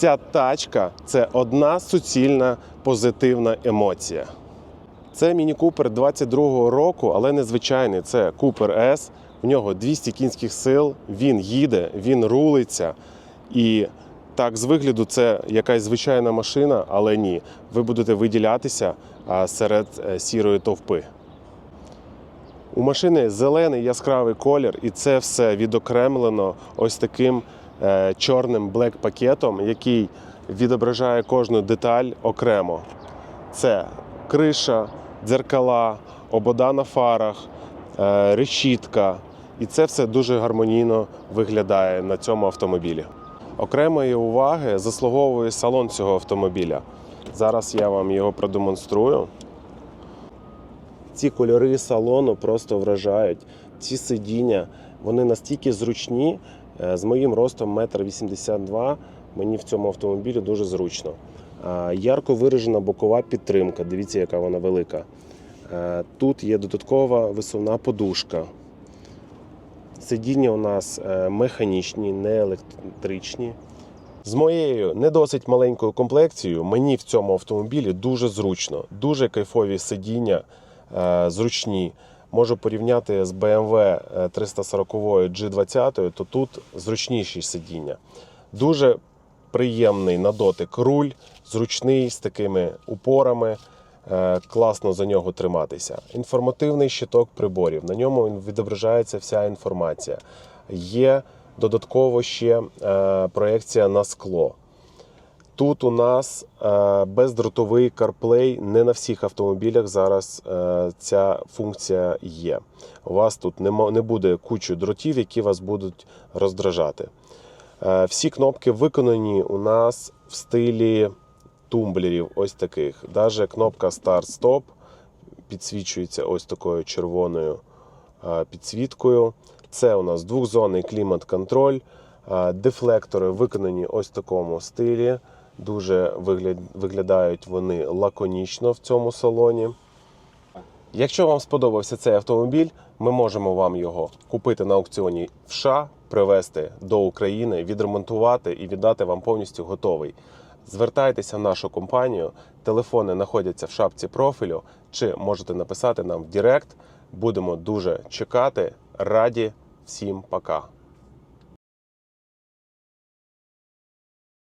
Ця тачка це одна суцільна позитивна емоція. Це міні Купер 22-го року, але незвичайний. Це Купер S. В нього 200 кінських сил. Він їде, він рулиться. І так, з вигляду, це якась звичайна машина, але ні. Ви будете виділятися серед е, сірої товпи. У машини зелений яскравий колір, і це все відокремлено ось таким чорним блек-пакетом, який відображає кожну деталь окремо. Це криша, дзеркала, обода на фарах, е, решітка. І це все дуже гармонійно виглядає на цьому автомобілі. Окремої уваги заслуговує салон цього автомобіля. Зараз я вам його продемонструю. Ці кольори салону просто вражають. Ці сидіння вони настільки зручні. Е, З моїм ростом 1,82 м мені в цьому автомобілі дуже зручно. Ярко виражена бокова підтримка. Дивіться, яка вона велика. Е, Тут є додаткова висувна подушка. Сидіння у нас е, механічні, не електричні. З моєю не досить маленькою комплекцією мені в цьому автомобілі дуже зручно, дуже кайфові сидіння, е, зручні. Можу порівняти з BMW 340 G20, то тут зручніші сидіння. Дуже приємний на дотик руль, зручний з такими упорами. е, Класно за нього триматися. Інформативний щиток приборів. На ньому відображається вся інформація. Є додатково ще е, проекція на скло. Тут у нас е, бездротовий CarPlay. Не на всіх автомобілях зараз е, ця функція є. У вас тут не буде кучу дротів, які вас будуть роздражати. Е, Всі кнопки виконані у нас в стилі тумблерів, ось таких. Даже кнопка Start-Stop підсвічується ось такою червоною підсвіткою. Це у нас двохзонний клімат-контроль. Дефлектори виконані ось в такому стилі. Дуже виглядають вони лаконічно в цьому салоні. Якщо вам сподобався цей автомобіль, ми можемо вам його купити на аукціоні в США, привезти до України, відремонтувати і віддати вам повністю готовий. Звертайтеся в нашу компанію, телефони знаходяться в шапці профілю, чи можете написати нам в Директ. Будемо дуже чекати. Раді всім пока.